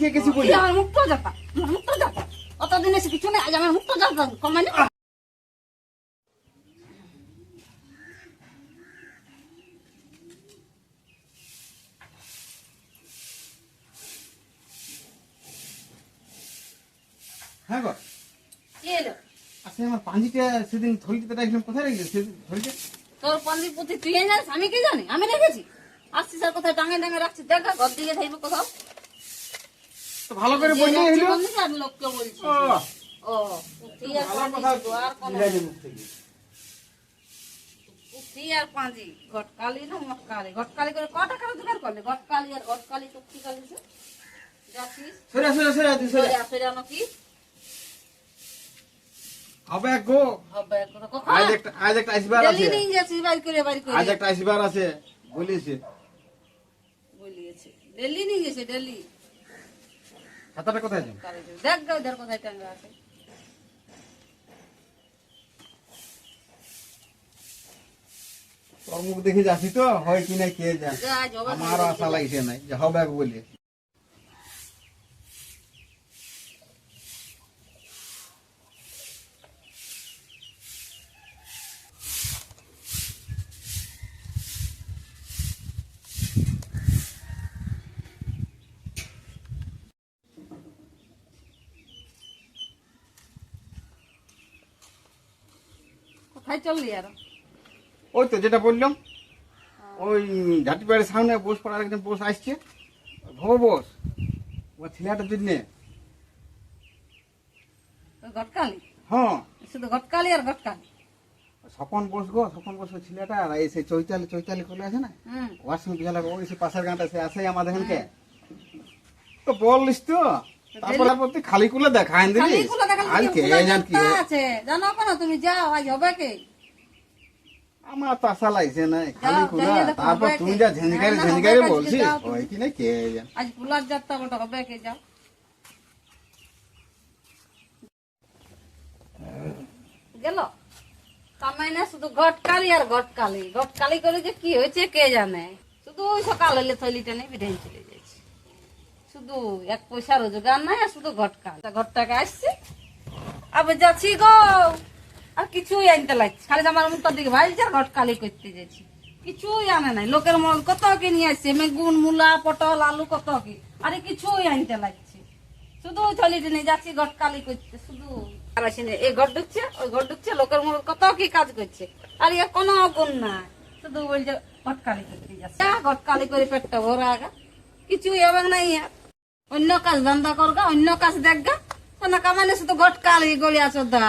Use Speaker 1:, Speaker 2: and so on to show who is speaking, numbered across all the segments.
Speaker 1: কে কিছু বলি?
Speaker 2: আমার মুক্ত যাতা মুক্ত যাতা অতদিন এসে কিছু নেই আজ আমার মুক্ত যাতা কমানি
Speaker 1: হ্যাঁ গো।
Speaker 2: এলো?
Speaker 1: আমার পাঞ্জিটা সেদিন থলিতে রাখলাম কোথায় সেদিন থলিটা
Speaker 2: তোর পুঁথি তুই জানিস আমি কি জানি? আমি রেখেছি। আসছি স্যার কোথায়? টাঙে টাঙে রাখছি দেখ ঘর দিকে থাকবে কোথাও।
Speaker 1: ভালো করে বললে হইল
Speaker 2: আর লোককে বলছিস
Speaker 1: ও,
Speaker 2: ও পুঁথি আর
Speaker 1: ভালো কথা
Speaker 2: আর কোনো
Speaker 1: মুখ থেকে।
Speaker 2: পুঁথি আর পাঁজি ঘটকালি না মটকালি? ঘটকালি করে ক টাকা রোজগার করলে? ঘটকালি আর ঘটকালি চুক্তি কালি সে যাচ্ছিস
Speaker 1: সরে সরে সরে তুই সরে
Speaker 2: সরে আসে জানো কি
Speaker 1: হবে গো।
Speaker 2: হবে কোনো
Speaker 1: আজ একটা আজ একটা আইসবার আছে।
Speaker 2: ডেলি নিয়ে যাচ্ছিস বাড়ি করে বাড়ি করে।
Speaker 1: আজ একটা আইসবার আছে। বলিছে
Speaker 2: বলিয়েছে। ডেলি নিয়ে গেছে ডেলি?
Speaker 1: খাতাটা কোথায় আছে?
Speaker 2: দেখ গা ওদের কোথায় টাঙ্গা আছে।
Speaker 1: তোর মুখ দেখে যাচ্ছি তো হয় কি না কে জান।
Speaker 2: যা জবা
Speaker 1: আমারও আশা লাগছে নাই যে হবে বলে।
Speaker 2: আর।
Speaker 1: ওই তো যেটা বললাম ওই ঘাটি বাড়ির সামনে বস পড়ার একজন বস আসছে। ভব বস ও ছেলেটার জন্যে
Speaker 2: ঘটকালি
Speaker 1: হ্যাঁ।
Speaker 2: শুধু ঘটকালি আর ঘটকালি
Speaker 1: স্বপন বস গো স্বপন বস ছেলেটা আর এই চৈতালি চৈতালি করে আছে না? ওর সঙ্গে ওই সে পাশের গানটা সে আসে আমাদের এখানকে? তো বলিস তো। তারপর খালি কুলে দিলি
Speaker 2: কি
Speaker 1: কে জান কি
Speaker 2: আছে। জানো কেন তুমি যাও আজ হবে কে?
Speaker 1: আমার তো লাগছে না খালি কুলা। তারপর তুমি যা ঝেঁঝিকারি
Speaker 2: না, না,
Speaker 1: ঝেঁঝিকারি
Speaker 2: হবে কাজকে
Speaker 1: বলছিস? ওই কি না কে জান?
Speaker 2: আজ কুলার যাত্রা বলতে হবে কে? যাও। গেল। তার শুধু ঘটকালি আর ঘটকালি ঘটকালি করে যে কি হয়েছে কে জানে? শুধু ওই সকাল হলে থলিটা যাচ্ছে শুধু এক পয়সা রোজগার নাই, আর শুধু ঘটকাল ঘটটাকে আসছে। আবার যাচ্ছি গো। আর কিছুই আনতে লাগছে। খালি আমার মুখটার দিকে ভাইছে আর ঘটকালি করতে যাচ্ছি। কিছুই আনে নাই। লোকের মন কত কি নিয়ে আসছে? বেগুন, মূলা, পটল, আলু কত কি? আরে কিছুই আনতে লাগছে। শুধু থলিটা নিয়ে যাচ্ছি ঘটকালি করতে, শুধু। আর এই ঘর ঢুকছে, ওই ঘর ঢুকছে, লোকের মন কত কি কাজ করছে? আর ইয়ে কোনো গুণ নাই। শুধু বলছে ঘটকালি করতে যাচ্ছে। ঘটকালি করে পেটটা ভরা আগা কিছুই হবে নাই আর। অন্য কাজ ধান্দা করগা, অন্য কাজ দেখগা। কোন কামানে শুধু ঘটকালি গড়িয়া চোদা।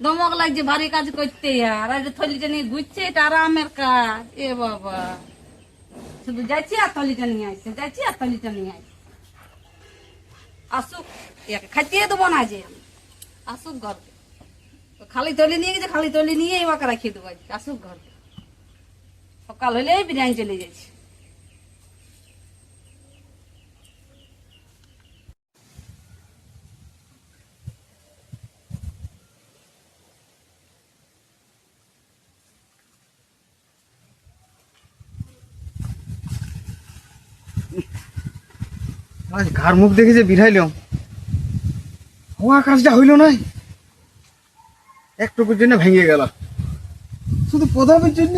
Speaker 2: দমক লাগছে, ভারী কাজ করতে আর। আর থলিটা নিয়ে ঘুরছে, এটা আরামের কাজ। এ বাবা। শুধু যাচ্ছি আর থলিটা নিয়ে আসছে যাচ্ছি আর থলিটা নিয়ে আসছে আসুক খাইতে দেবো না যে। আসুক ঘরকে। তো খালি তলি নিয়ে গেছে, খালি তলি নিয়ে এবার রাখিয়ে দেবো। আসুক ঘরকে। সকাল হলে বিরিয়ানি চলে যাচ্ছে
Speaker 1: আজ ঘর মুখ দেখে যে বিড়াইলাম হওয়া কাজটা হইল নাই, একটুকুর জন্য ভেঙে গেল। শুধু পদবীর জন্য?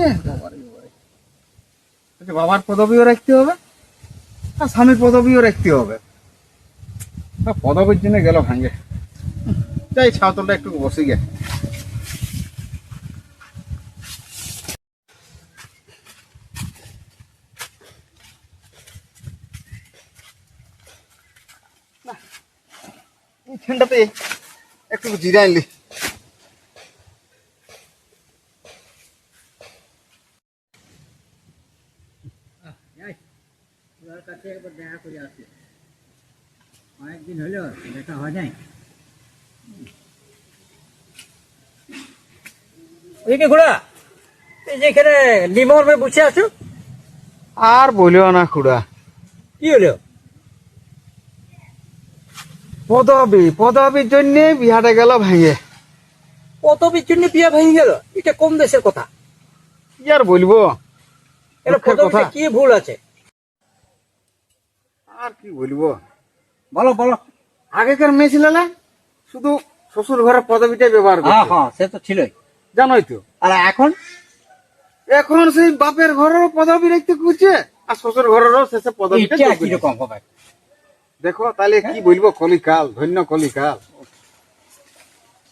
Speaker 1: বাবার পদবীও রাখতে হবে, আর স্বামীর পদবীও রাখতে হবে। পদবীর জন্য গেল ভাঙে। যাই ছাতলটা একটু বসে গে এইখানটাতে একটু জিরে আনলি
Speaker 3: তোর কাছে একবার দেখা করে আসি অনেকদিন হলো দেখা হয় নাই এদিকে ঘোড়া এই যে এখানে লিমর বসে আছো
Speaker 1: আর বলিও না খুড়া
Speaker 3: কি হলো
Speaker 1: পদবী পদবীর জন্য বিহাটা গেল ভেঙে।
Speaker 3: কত জন্য বিয়ে ভেঙে গেল? এটা কম দেশের কথা?
Speaker 1: কি আর বলব?
Speaker 3: এটা পদবিতে। কি ভুল আছে?
Speaker 1: আর কি বলব?
Speaker 3: বলো বলো।
Speaker 1: আগেকার মেয়ে ছিল না? শুধু শ্বশুর ঘরের পদবিটাই ব্যবহার করতো।
Speaker 3: হ্যাঁ সে তো ছিলই।
Speaker 1: জানোই তো।
Speaker 3: আর এখন?
Speaker 1: এখন সেই বাপের ঘরেরও পদবি রাখতে খুঁজছে আর শ্বশুর ঘরেরও শেষে পদবিটা
Speaker 3: এটা কীরকম হবে?
Speaker 1: দেখো তাহলে কি বলব? কলিকাল ধন্য কলিকাল।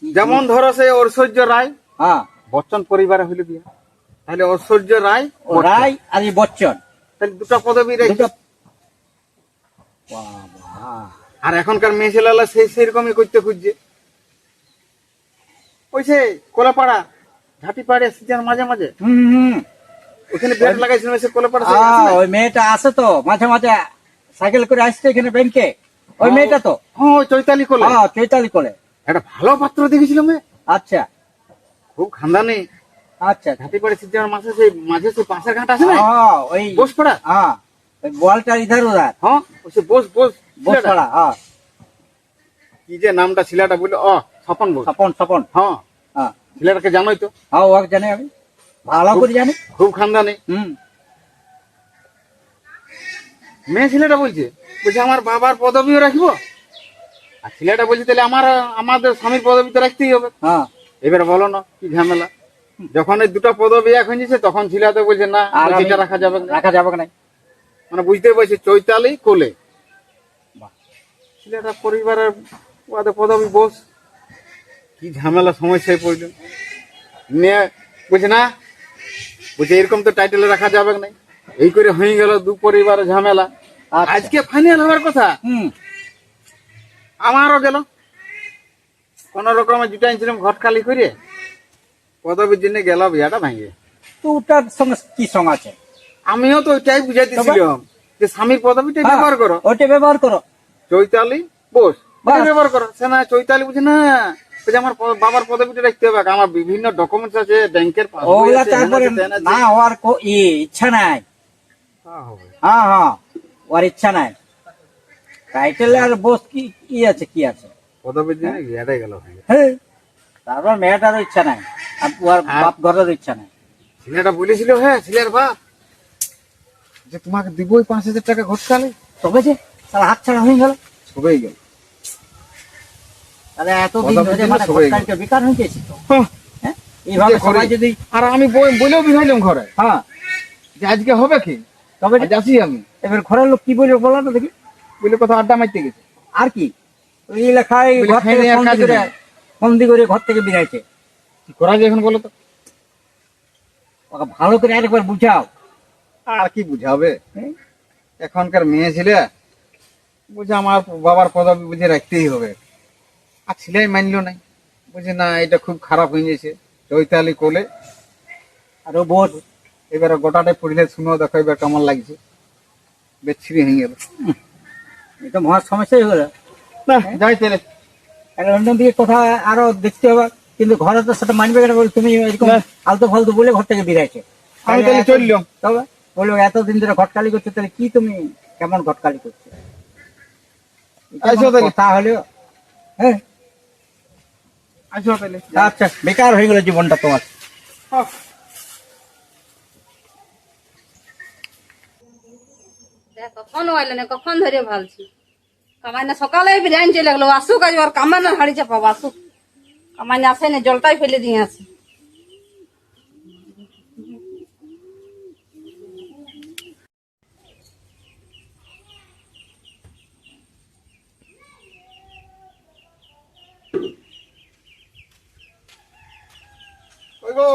Speaker 1: যেমন ধরো সেই ঐশ্বর্য রায়
Speaker 3: হ্যাঁ
Speaker 1: বচ্চন পরিবারে হইলে বিয়া। তাহলে ঐশ্বর্য রায়
Speaker 3: ও রায় আর এই বচ্চন।
Speaker 1: তাহলে দুটো পদবি আর এখনকার মেয়ে ছেলেরা সেই সেরকমই করতে খুঁজছে। ওই সে কোলাপাড়া ঝাঁটি পাড়ে সিজন মাঝে মাঝে।
Speaker 3: হুম হুম।
Speaker 1: ওখানে বেড লাগাইছিল সে কোলাপাড়া?
Speaker 3: ওই মেয়েটা আসে তো মাঝে মাঝে সাইকেল করে আসছে এখানে ব্যাংকে ওই মেয়েটা তো।
Speaker 1: হ্যাঁ চৈতালি কোলে।
Speaker 3: হ্যাঁ চৈতালি করে
Speaker 1: একটা ভালো পাত্র দেখেছিল মেয়ে
Speaker 3: আচ্ছা।
Speaker 1: খুব খানদানি।
Speaker 3: আচ্ছা।
Speaker 1: ঝাঁটি পাড়ে সেই মাঝে সেই ঘাট আছে না?
Speaker 3: হ্যাঁ ওই
Speaker 1: বোস পড়া
Speaker 3: হ্যাঁ বলটা ইধার
Speaker 1: হ্যাঁ ওই বোস বোস
Speaker 3: বোস পড়া হ্যাঁ।
Speaker 1: কি যে নামটা ছেলেটা বলল অ স্বপন বোস।
Speaker 3: স্বপন স্বপন।
Speaker 1: হ্যাঁ
Speaker 3: হ্যাঁ।
Speaker 1: ছেলেটাকে জানোই তো।
Speaker 3: হ্যাঁ ওকে জানি আমি। ভালো করে জানি।
Speaker 1: খুব খানদানি।
Speaker 3: হুম।
Speaker 1: মেয়ে ছেলেটা বলছে বলছে আমার বাবার পদবিও রাখব? আর ছেলেটা বলছে তাহলে আমার আমাদের স্বামীর পদবি তো রাখতেই হবে।
Speaker 3: হ্যাঁ।
Speaker 1: এবার বলো না কি ঝামেলা? যখন এই দুটো পদবি এক হয়ে যাচ্ছে তখন ছেলেটা বলছে না
Speaker 3: আর
Speaker 1: এটা রাখা যাবে
Speaker 3: রাখা যাবে না।
Speaker 1: মানে বুঝতে পারছি চৈতালি কোলে।
Speaker 3: বাহ।
Speaker 1: ছেলেটা পরিবারের ওদের পদবি বস। কি ঝামেলা সমস্যায় পড়ল। নিয়ে বলছে না। বলছে এরকম তো টাইটেলে রাখা যাবে না। এই করে হয়ে গেল দু পরিবারের ঝামেলা।
Speaker 3: আচ্ছা।
Speaker 1: আজকে ফাইনাল হওয়ার কথা? আমারও গেল। কোন রকমে জুটাইছিলাম ঘট খালি করে। পদবীর জন্য গেল বিয়াটা ভাঙিয়ে।
Speaker 3: তো ওটার সঙ্গে কি সঙ্গ আছে?
Speaker 1: আমিও তো ওইটাই বুঝাইতেছিলাম যে স্বামীর পদবীটাই
Speaker 3: হ্যাঁ,
Speaker 1: ব্যবহার করো।
Speaker 3: ওটা ব্যবহার করো।
Speaker 1: চৈতালি বোস ব্যবহার করো। সে না চৈতালি বুঝে না আমার বাবার পদবীটা রাখতে হবে। আমার বিভিন্ন ডকুমেন্টস আছে ব্যাংকের
Speaker 3: না হওয়ার ইচ্ছা নাই। হ্যাঁ হ্যাঁ ওর ইচ্ছা নাই। টাইটেল আর বস কি কি আছে কি আছে?
Speaker 1: গেল
Speaker 3: হ্যাঁ তারপর মেয়েটারও ইচ্ছা নাই। আর ওর বাপ ঘরেরও ইচ্ছা নাই।
Speaker 1: ছেলেটা বলেছিল হ্যাঁ ছেলের বাপ। যে তোমাকে দিবই পাঁচ হাজার টাকা ঘট খালি
Speaker 3: তবে যে তাহলে হাত ছাড়া হয়ে গেল।
Speaker 1: সবাই গেল।
Speaker 3: তাহলে এতদিন ধরে মানে বেকার হয়ে গেছে তো?
Speaker 1: হ্যাঁ।
Speaker 3: হ্যাঁ? এইভাবে? সবাই যদি
Speaker 1: আর আমি বলেও বিহাইলাম ঘরে।
Speaker 3: হ্যাঁ।
Speaker 1: যে আজকে হবে কি?
Speaker 3: তবে
Speaker 1: আসি আমি।
Speaker 3: এবার ঘরের লোক কি বলবে বলো না দেখি।
Speaker 1: বলে কথা আড্ডা মারতে গেছে।
Speaker 3: আর কি? ওই লেখায় ঘর থেকে
Speaker 1: নি
Speaker 3: ফন্দি করে ঘর থেকে বেরাইছে
Speaker 1: কি করা যায় এখন বলো তো?
Speaker 3: ওকে ভালো করে আরেকবার বুঝাও।
Speaker 1: আর কি বুঝাবে?
Speaker 3: হ্যাঁ?
Speaker 1: এখনকার মেয়ে ছেলে বুঝে আমার বাবার পদবি বুঝে রাখতেই হবে। আর ছেলেই মানলো নাই। বুঝে না এটা খুব খারাপ হয়ে গেছে। চৈতালি কোলে।
Speaker 3: আর ও বোস
Speaker 1: এবার গোটাটাই পড়লে শুনো দেখো এবার কেমন লাগছে। বেচ্ছিরি হয়ে গেল।
Speaker 3: এটা মহা সমস্যা হয়ে
Speaker 1: না। যাই তাহলে
Speaker 3: অন্য দিকে কথা আরও দেখতে হবে কিন্তু ঘরে তো সেটা মানবে কেন বলে তুমি? এরকম। আলতু ফালতু বলে ঘর থেকে বেরাইছে
Speaker 1: আমি তাহলে চললাম।
Speaker 3: তবে বলল এতদিন ধরে ঘটকালি করছে তাহলে কি তুমি কেমন ঘটকালি করছ? কোনো
Speaker 1: তাহলে।
Speaker 3: হ্যাঁ। আচ্ছা বেকার হয়ে গেল জীবনটা তোমার
Speaker 1: হ্যাঁ।
Speaker 2: দেখ কখন আইলে না কখন ধরে ভালছি। কামাই না সকালে বিরিয়ানি চলে গেলো আসুক আজ আর কামাই না হাড়ি চাপাবো আসুক। কামাই না আসে না জলটাই ফেলে দিয়ে আসে
Speaker 1: ওই গো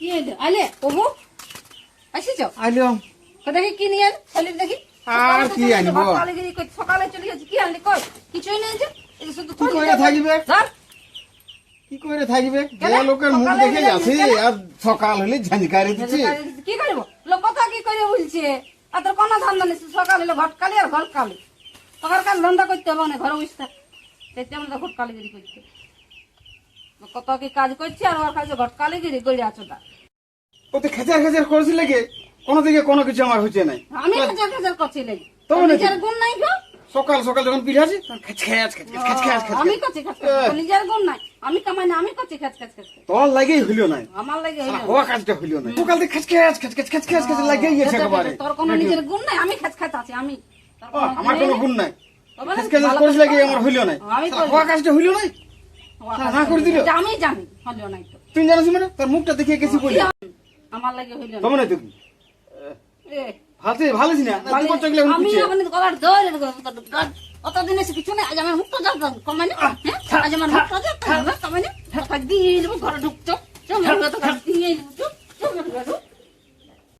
Speaker 2: কি হইল? আইলে প্রভু? আসিছ?
Speaker 1: আইলাম।
Speaker 2: দেখি কি নিয়ে আন? দেখি।
Speaker 1: আর কি আনব?
Speaker 2: সকালে গিয়ে কই- সকালে চলে গেছি কি আনলি কই? কিছুই নেই যে। শুধু
Speaker 1: কি করে থাকিবে? কি করে থাকবে? যে লোকের মুখ দেখে যাচ্ছে আর সকাল হলে ঝাঁঝকারি দিচ্ছে।
Speaker 2: কি করব? লোক কথা কি করে বলছে? আর তোর কোনো ধান্দা নেই সকালে হলো ঘটকালি আর ঘটকালি তখন কাল ধন্দা করতে হবে না ঘরে বসতে সেটা আমরা ঘটকালি গিরি লোক কত কি কাজ করছে আর ওর কাছে ঘটকালি গিরি করে আছো তা।
Speaker 1: ওতে খেচার খেচার করছি লেগে। কোনো দিকে কোনো কিছু আমার হচ্ছে নাই।
Speaker 2: আমি হাজার হাজার করছি লেগে
Speaker 1: তবে
Speaker 2: নিজের গুণ নাই গো।
Speaker 1: সকাল সকাল যখন খেচ
Speaker 2: আমি। নিজের গুণ নাই। আমি কামাই না আমি।
Speaker 1: তোর লাগেই হইল নাই।
Speaker 2: আমার লাগে হইল।
Speaker 1: হওয়া কাজটা হইল নাই। সকাল থেকে খেচ খেচ খেচ খেচ খেচ খেচ খেচ লাগিয়ে গেছে একেবারে।
Speaker 2: তোর কোনো নিজের গুণ নাই আমি খাচ খাচ আছি আমি।
Speaker 1: আমার কোনো গুণ নাই।
Speaker 2: তবে না,
Speaker 1: আজকে
Speaker 2: ভালো
Speaker 1: করেছিল কি
Speaker 2: করে।
Speaker 1: আমার হইল নাই। হওয়া কাজটা হইল নাই?
Speaker 2: হওয়া কাজ
Speaker 1: না করে দিল?
Speaker 2: আমি জানি হলো নাই
Speaker 1: তুই জানিস মানে তোর মুখটা দেখিয়ে গেছি বলি।
Speaker 2: আমার লাগে হইল না
Speaker 1: তবে না
Speaker 2: এ,
Speaker 1: ভালো ভালো মানে
Speaker 2: আমি
Speaker 1: এখন
Speaker 2: গলার ধরে অতদিন এসে কিছু না আজ আমার মুখটা যাত কমানি হ্যাঁ? আজ আমার মুখটা যাত কমানি দিয়ে ঘরে ঘরে ঢুকছো চল